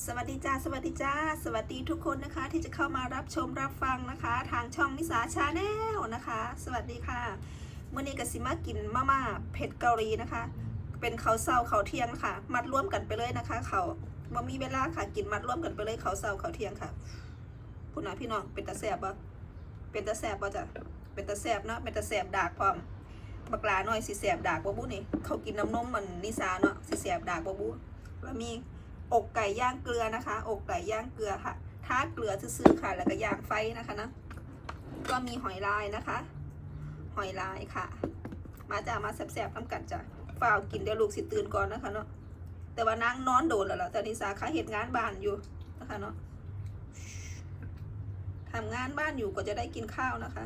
สวัสดีจ้าสวัสดีจ้า สวัสดีทุกคนนะคะ ที่จะเข้ามารับชมรับฟังนะคะ ทางช่องนิสาชาแนลนะคะ สวัสดีค่ะเมื่อนี้กสิมากินมาม่าเผ็ดเกาหลีนะคะ เป็นเขาวเศร้าเขาวเที่ยงค่ะ มัดร่วมกันไปเลยนะคะ เขาบ่มีเวลาค่ะกินมัดร่วมกันไปเลยเขาวเศร้าเขาวเที่ยงค่ะพูดนะพี่น้องเป็นตาแสบบ่เป็นตาแสบบ่จ้ะเป็นตาแสบเนาะเป็นตาแสบดากพร้อมบักลาหน่อยสิแสบดากบ่บุนี่เขากินน้ำนมมันนิสาเนาะสิแสบดากบ่บุแล้วมี อกไก่ย่างเกลือนะคะ อกไก่ย่างเกลือค่ะท้าเกลือซื่อๆค่ะ แล้วก็ย่างไฟนะคะนะก็มีหอยลายนะคะ หอยลายค่ะ มาจ้ามาแสบๆน้ำกันจ้ะฝ้าวกินเดี๋ยวลูกสิตื่นก่อนนะคะเนาะแต่ว่านางนอนโดนแล้วล่ะตอนนี้สาขาเหตุงานบ้านอยู่นะคะเนาะทำงานบ้านอยู่ก็จะได้กินข้าวนะคะ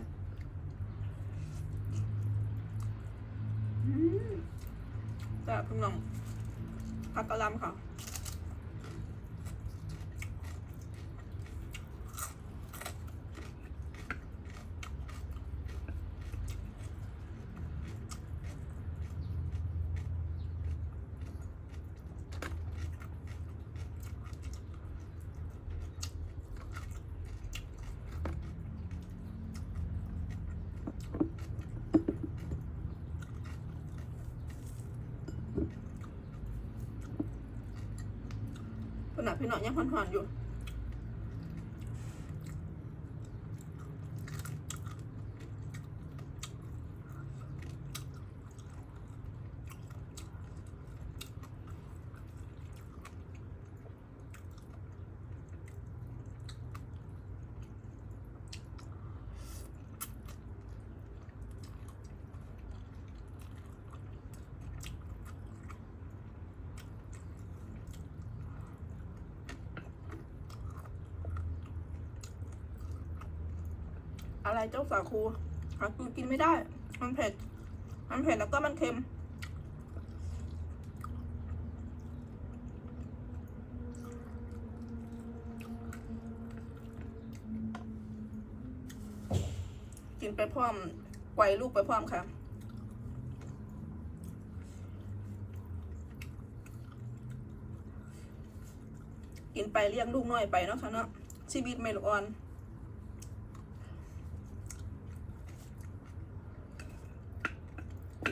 แต่พิ่งลองผักกะหล่ำค่ะ พี่น้องยังห่อนๆอยู่ อะไรเจ้าสาคูหาคือกินไม่ได้ มันเผ็ด มันเผ็ดแล้วก็มันเค็ม กินไปพร้อมไกวลูกไปพร้อมค่ะกินไปเลี้ยงลูกน้อยไปเนาะค่ะเนาะชีวิตไม่ละอ่อน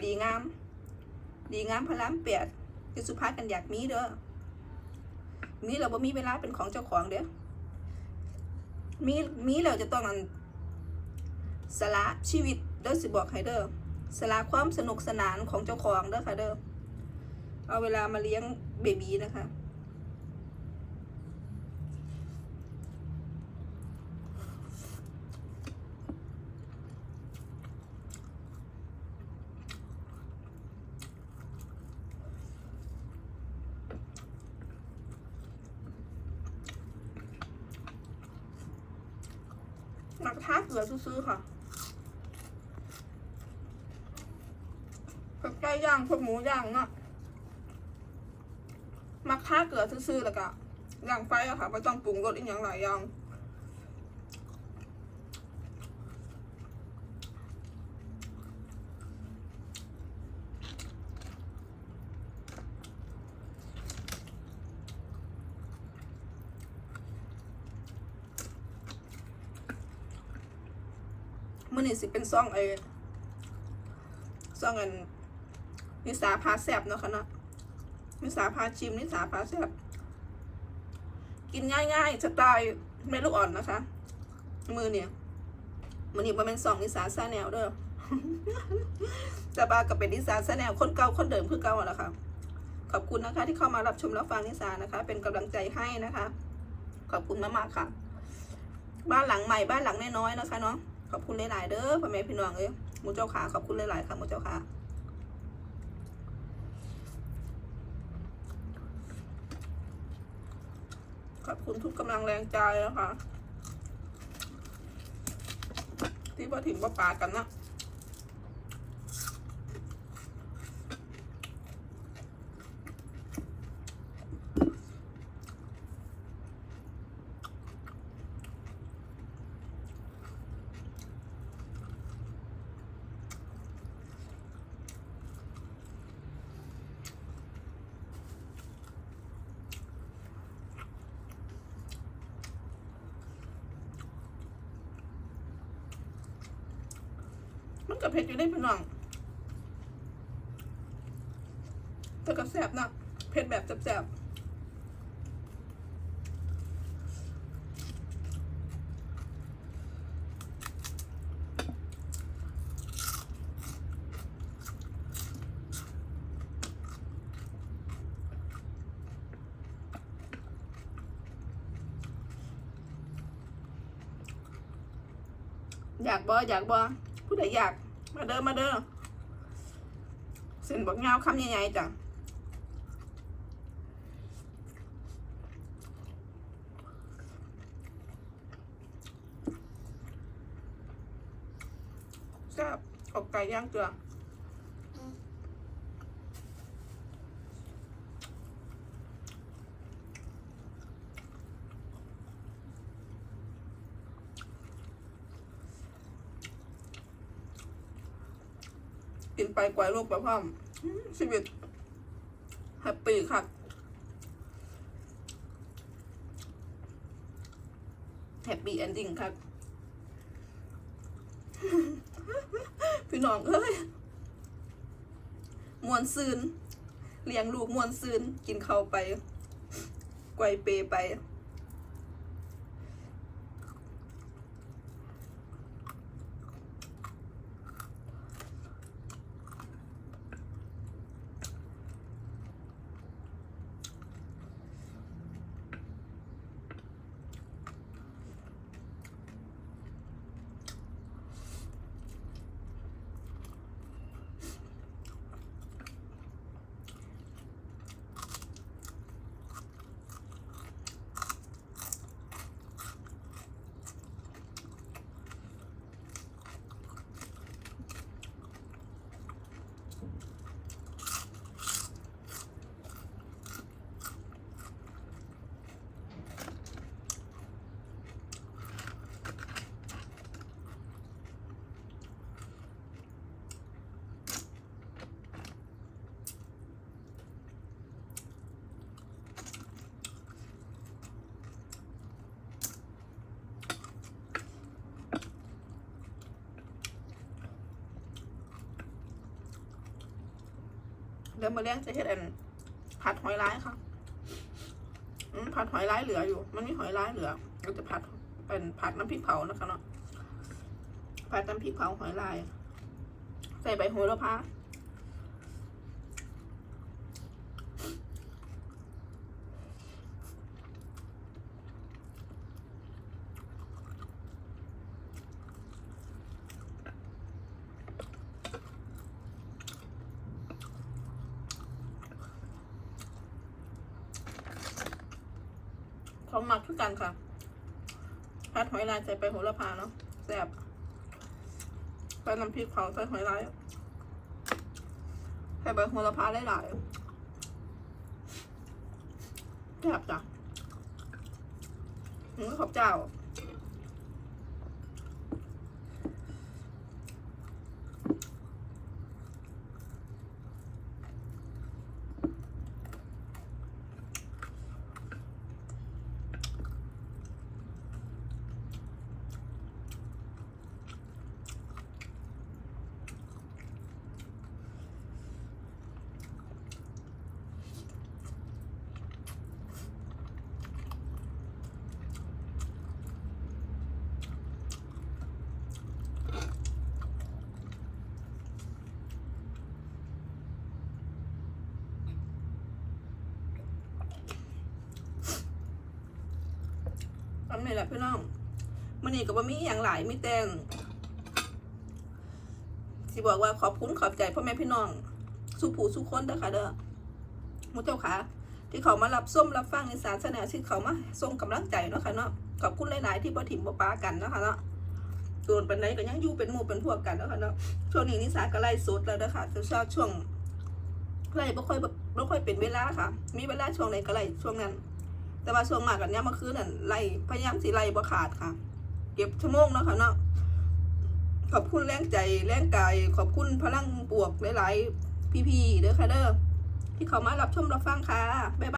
ดีงาม ดีงามพระรามเปียดจะสุภาพกันอยากมีเด้อ มีเราบ่มีเวลาเป็นของเจ้าของเด้อ มีมีเราจะต้องสละชีวิตเด้อสิบอกให้เด้อสละความสนุกสนานของเจ้าของเด้อค่ะเด้อ เอาเวลามาเลี้ยงเบบีนะคะ ทาเกลือซื้อๆค่ะพวกไก่ย่างพวกหมูย่างเนาะมักทาเกลือซื้อๆแล้วก็ย่างไฟอะค่ะไม่ต้องปรุงรสอีกอย่างหลายอย่าง มื่อนี้สิเป็นซ่องไอ้ซ่องอันนิสาพาแซบเนาะค่ะเนาะนิสาพาชิมนิสาพาแซบกินง่ายๆสไตล์แม่ลูกอ่อนนะคะ มือเนี่ยมือนี้มันเป็นสองนิสาซาแนวเด้อแต่บากับเป็นนิสาซาแนวคนเก่าคนเดิมคือเก่าแหละค่ะขอบคุณนะคะ ที่เข้ามารับชมรับฟังนิสานะคะ เป็นกำลังใจให้นะคะ ขอบคุณมากๆค่ะ บ้านหลังใหม่บ้านหลังน้อยๆนะคะเนาะ ขอบคุณหลายๆเด้อพ่อแม่พี่น้องเอ้ยมูเจ้าขาขอบคุณหลายๆค่ะมูเจ้าขาขอบคุณทุกกำลังแรงใจนะคะที่พอถิ่มว่าปากันนะ มันกับเผ็ดอยู่ได้พี่น้องแต่ก็แซ่บนะเผ็ดแบบแซ่บๆอยากบออยากบอผู้ใดอยาก มาเด้อมาเด้อเส้นบักเงาคำใหญ่ๆจ้ะแซ่บอกไก่ย่างเกลือ กินไปกวายลูกไปพร้อมชีวิตแฮปปี้ค่ะแฮปปี้เอนดิ้งครับ พี่น้องเอ้ยมวนซืนเลี้ยงลูกมวนซืนกินเข้าไปไกวเปไป ดี๋ยวมาเลี้ยงจะเฮ็ดอันผัดหอยร้ายค่ะอืมผัดหอยร้ายเหลืออยู่ มันมีหอยร้ายเหลือเราจะผัดเป็นผัดน้ำพริกเผานะคะเนาะผัดน้ำพริกเผาหอยลาย ใส่ใบโหระพา มักทุกกันค่ะผัดหอยลายใส่ใบโหระพาเนาะแซ่บใส่น้ำพริกเผาใส่หอยลายใส่ใบโหระพาหลายๆแซ่บจ้ะหมูขอบเจ้า นี่แหละพี่น้องมันนี่ก็บ่มีอย่างหลายมีแต่สิบอกว่าขอบคุณขอบใจพ่อแม่พี่น้องสุผู้สุคนเด้อค่ะเด้อมุเจ้าค่ะ ที่เขามารับส้มรับฟังในสารแสนที่เขามาส่งกำลังใจเนาะค่ะเนาะขอบคุณหลาย ๆ ที่บ่ถิ่มบ่ปากันเนาะค่ะเนาะโดนปันไดก็ยังอยู่เป็นหมู่เป็นพวกกันเนาะค่ะเนาะช่วงนี้นิสาก็ไล่สดแล้วเด้อค่ะแต่ชอบช่วงไล่บ่ค่อยบบบ่ค่อยเป็นเวลาค่ะ มีเวลาช่วงไหนก็ไล่ช่วงนั้น แต่ว่าช่วงมากกันเนี้ยเมื่อคืนนั่นไล่พยายามสิไล่บ่ขาดค่ะ เก็บชั่วโมงเนาะค่ะเนาะขอบคุณแรงใจแรงกายขอบคุณพลังบวกหลาย ๆ พี่ๆเด้อค่ะเด้อที่เขามารับชมรับฟังค่ะบ๊ายบาย